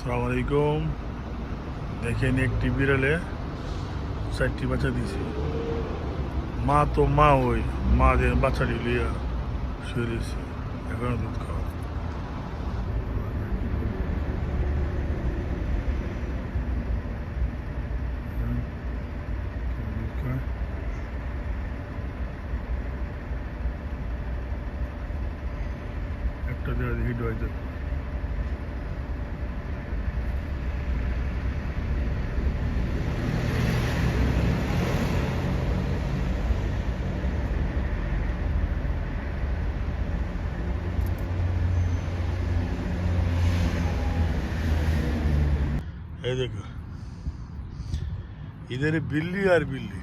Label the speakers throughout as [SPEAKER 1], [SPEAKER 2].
[SPEAKER 1] সালাম আলাইকুম। দেখেন একটি বিড়ালে চারটি বাচ্চা দিছে। মা তো মা ওই, মা যে বাচ্চাটি লিয়া শুয়ে রয়েছে, এখনও দুধ খাওয়া। একটা দেওয়া দেখি ডুয়াইতে ਇਹ ਦੇਖੋ इधर बिल्ली और बिल्ली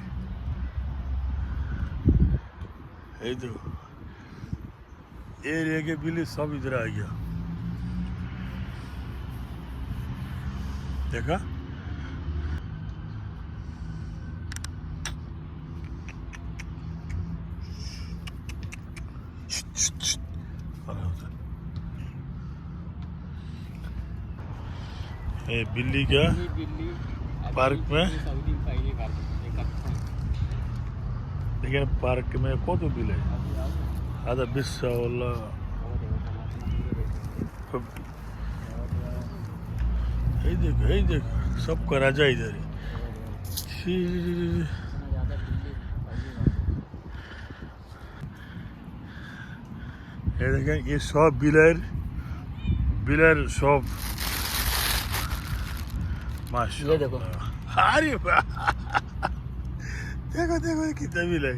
[SPEAKER 1] ये देखो ये रह के बिल्ली सब इधर आ गया देखा Şşt, şşt, şşt. ये बिल्ली
[SPEAKER 2] का
[SPEAKER 1] पार्क में? लेकिन पार्क में कौन तो बिल है? आधा बीस
[SPEAKER 2] सौ देख
[SPEAKER 1] यही देख, सबका राजा इधर है। ये देखें, ये सब बिलर बिलर सब। माशा
[SPEAKER 2] ये देखो।
[SPEAKER 1] अरे। देखो देखो कितना बिलर